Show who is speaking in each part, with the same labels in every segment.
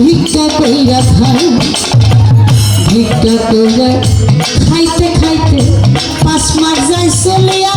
Speaker 1: কইরা খাই ভিক্ষা কইরা খাইতে খাইতে পাঁচ মাস যায় চলিয়া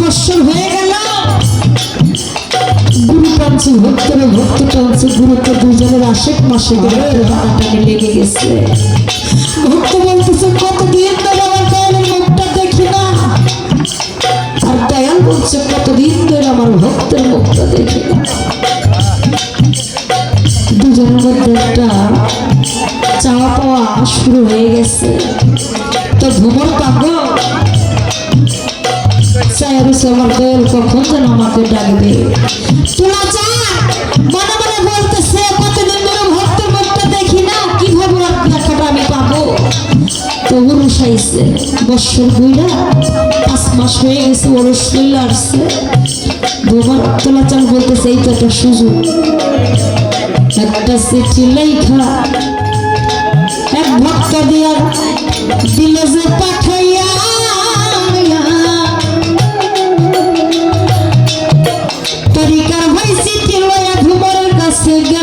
Speaker 1: পাঁচটা হয়ে গেল। গুরু টানছে ভক্তরে ভক্ত টানছে গুরু তো দুজনের আশেক মাসে টানাটানি লেগে গেছে। ভক্ত বলতেছে কতদিন ধরে আমার দয়ালের মুখটা দেখি না? আর দয়াল বলছে কতদিন ধরে আমার ভক্তের মুখটা দেখি না? দুজনের মধ্যে একটা চাওয়া পাওয়া শুরু হয়ে গেছে। তো ভ্রমণ পাগল চাইরুস আমার দয়াল কখন যেন আমাকে ডাকবে তোরা কীভাবে ওর দেখাটা আমি পাবো? তো ওরস আইসে বৎসর ওরস চলে আসছে। ভগবান তোলা চাল বলতেছে, এই তো সুযোগ। একটা চিঠি লেখা, এক ভক্ত দিয়া দিল যে পাঠাইয়া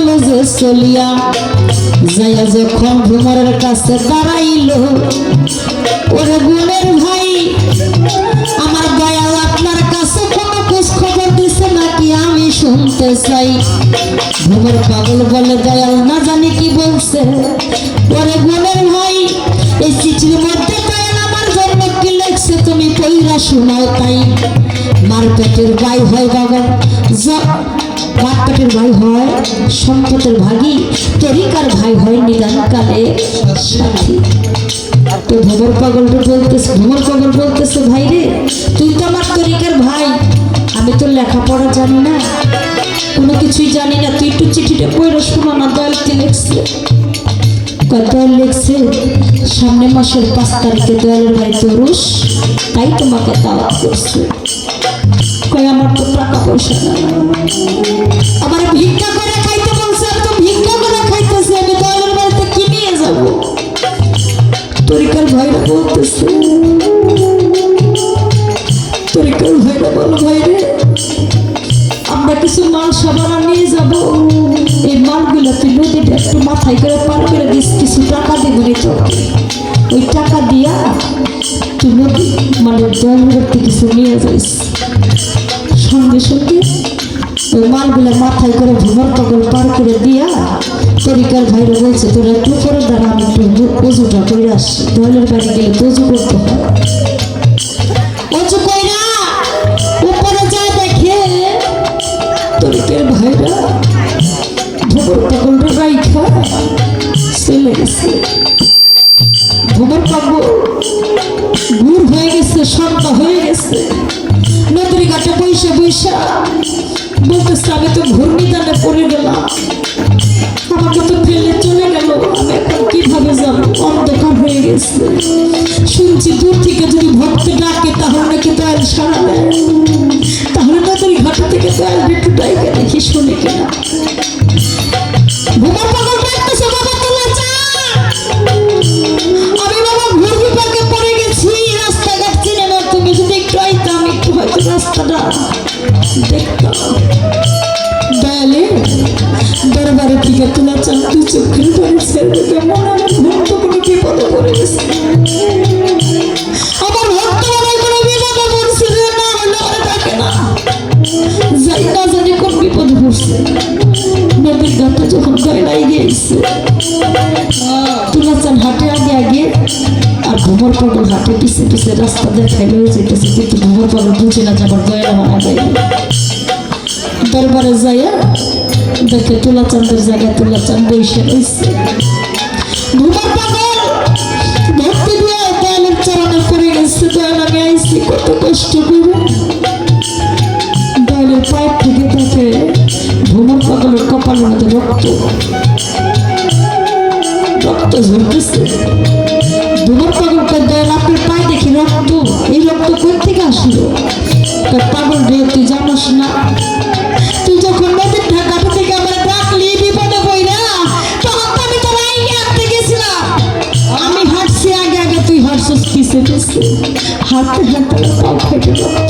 Speaker 1: গেল চলিয়া যাইয়া যখন ঘুমরের কাছে দাঁড়াইল, ওরে গুণের ভাই, আমার দয়াল আপনার কাছে কোনো খোঁজ খবর দিছে নাকি আমি শুনতে চাই। ঘুমের পাগল বলে, দয়াল না জানি কি বলছে? ওরে গুণের ভাই, এই চিঠির মধ্যে কি লেখছে তুমি পইরা শোনাও তাই। মারপেটের ভাই হয় বাবা যা ভাই হয়, সম্পদের ভাগী, তরিকার ভাই হয় নিদানকালে তো ভবর পাগলটা বলতেছে ভবর পাগল বলতেছে, ভাই রে, তুই তো আমার তরিকার ভাই। আমি তো লেখাপড়া জানি না। কোনো কিছুই জানি না। তুই একটু চিঠিটা পড়ে শোনো না দয়াল কি লিখছে। কত লিখছে? সামনে মাসের পাঁচ তারিখে দয়ালের ভাই তরুষ তাই তোমাকে দাওয়াত করছে। কয় আমার তো টাকা পয়সা আবার ভিক্ষা করে খাইতে বলছে, আমি তো ভিক্ষা করে খাইতেছি, আমি দয়ালের বাড়িতে কি নিয়ে যাব? তরিকার ভাইরা বলতেছে, তরিকার ভাইরা বলো ভাইরে, আমরা কিছু মাল সাবানা নিয়ে যাব। এই মালগুলো তুই নদীটা একটু মাথায় করে পার করে দিস, কিছু টাকা দেবো রে তোকে। ওই টাকা দিয়া তুই নদী মানে জল কিছু নিয়ে যাইস। সঙ্গে সঙ্গে মালগুলো মাথায় করে ভ্রমণ পাগল পার করে দিয়া তরিকার ভাইরা বলছে, তোরা একটু করে দাঁড়া, আমি একটু অজুটা করে আসি দলের বাড়ি গেলে তো করতে হয়। পাগল ভুর হয়ে গেছে সন্ধ্যা হয়ে গেছে। বৈশা বলতেছে আমি তো ঘূর্ণিদানে পড়ে গেলাম। আমাকে তো ফেলে চলে গেল। আমি এখন কীভাবে যাব? অন্ধকার হয়ে গেছে। শুনছি দূর থেকে যদি ভক্ত ডাকে, তাহলে নাকি দয়াল সারা দেয় তাহলে নদীর ঘাট থেকে দয়াল একটু ডাইকে দেখি শুনে কিনা। দেখতাম দয়ালে দরবারে থেকে তোলা তুই চোখের বাড়ি ছেড়ে দেবে মনে আমার ভক্ত কোনো বিপদে পড়ে গেছে। আমার ভক্ত আমার কোনো বিপদে পড়ছে রে না, আমার থাকে না। যাই না জানি কোন বিপদে পড়ছে। নদীর ঘাটে যখন গয়লাই গিয়েছে পাগল হাটে পিছে পিছে রাস্তা দেখাইলে যেতেছে, কিন্তু পাগল বুঝে না যে আমার গয়লা মারা যায় দরবারে যাইয়া দেখে তুলা চান্দের জায়গায় তুলা চাঁদ বসে রয়েছে দিয়ে রক্ত ঝরতেছে। রক্ত কোথা থেকে আসলো। তার পাগল রে, তুই জানোস না। তুই যখন নদীর ঢাকা থেকে আমার ডাকলি বিপদে না তখন তো আমি তোর আইনে আনতে গেছিলাম। আমি হাঁটছি আগে আগে তুই হাঁটছিস, পিছে হাঁটতে হাঁটতে পাও ফেটে রক্ত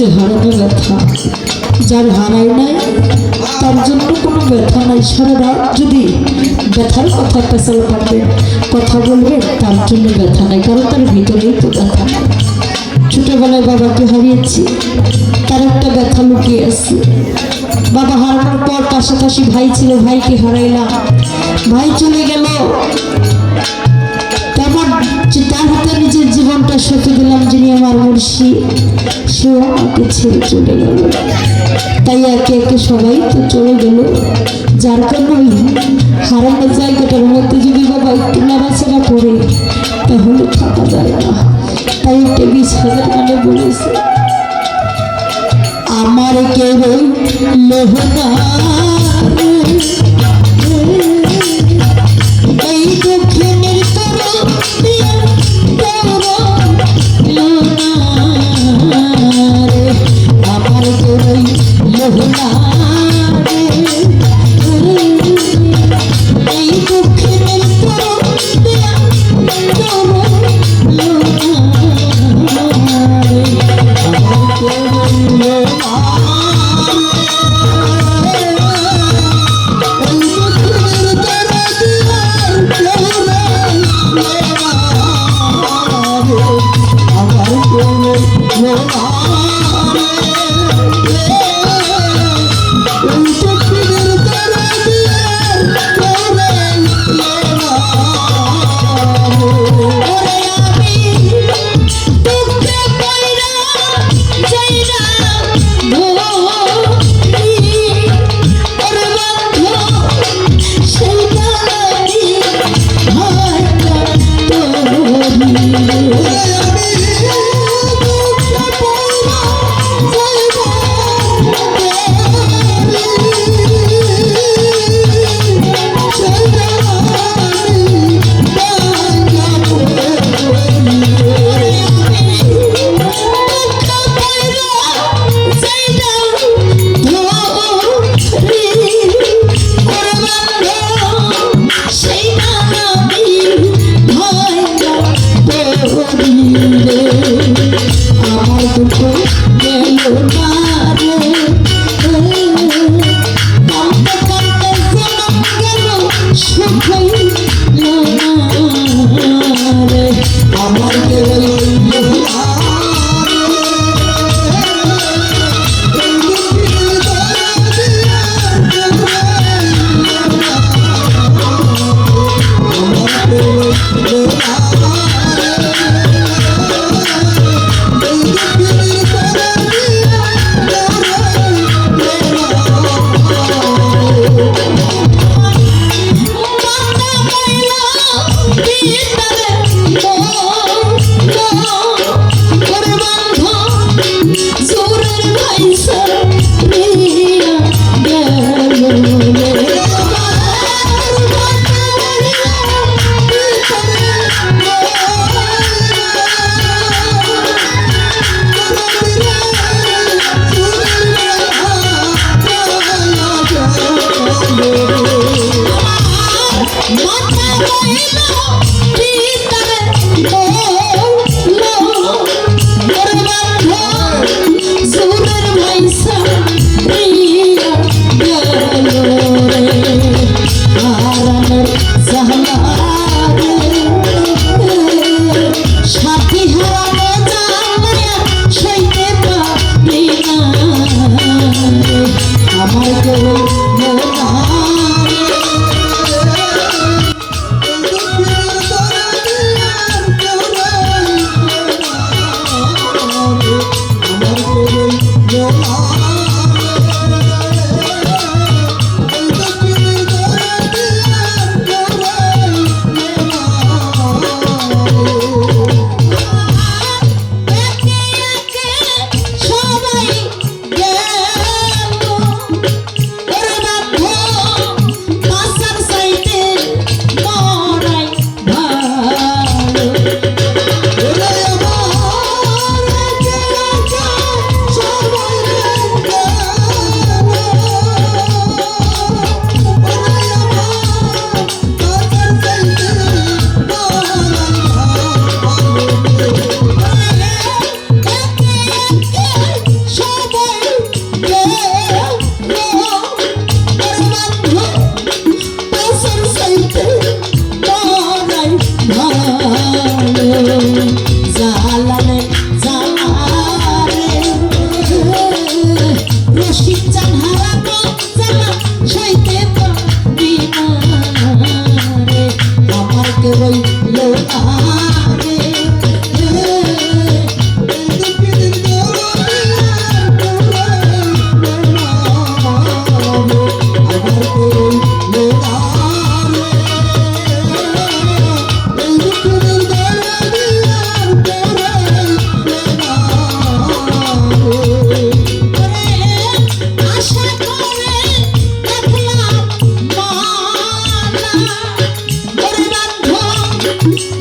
Speaker 1: বুঝে হারানো ব্যথা যার হারাই নাই, তার জন্য কোনো ব্যথা নাই, সারা রাত যদি ব্যথার কথা পেশাল পাবেন কথা বলবেন তার জন্য ব্যথা নাই, কারণ তার ভিতরেই তো ব্যথা ছোটবেলায় বাবাকে হারিয়েছি, তার একটা ব্যথা লুকিয়ে আছে। বাবা হারানোর পর পাশাপাশি ভাই ছিল, ভাইকে হারাইলাম। ভাই চলে গেল যে তার নিজের জীবনটা সঁপে দিলাম যিনি আমার মুর্শি। সেও আমাকে ছেড়ে চলে গেল। তাই একে একে সবাই তো চলে গেল। যার কারণে হারানোর জায়গাটার মধ্যে যদি বাবা একটু নাড়াচাড়া করে, তাহলে থাকা যায় না। তাই একটা বিশ হাজার মানে বলেছে। আমার কেউ লোহনা। এই দক্ষিণের みん。thank you.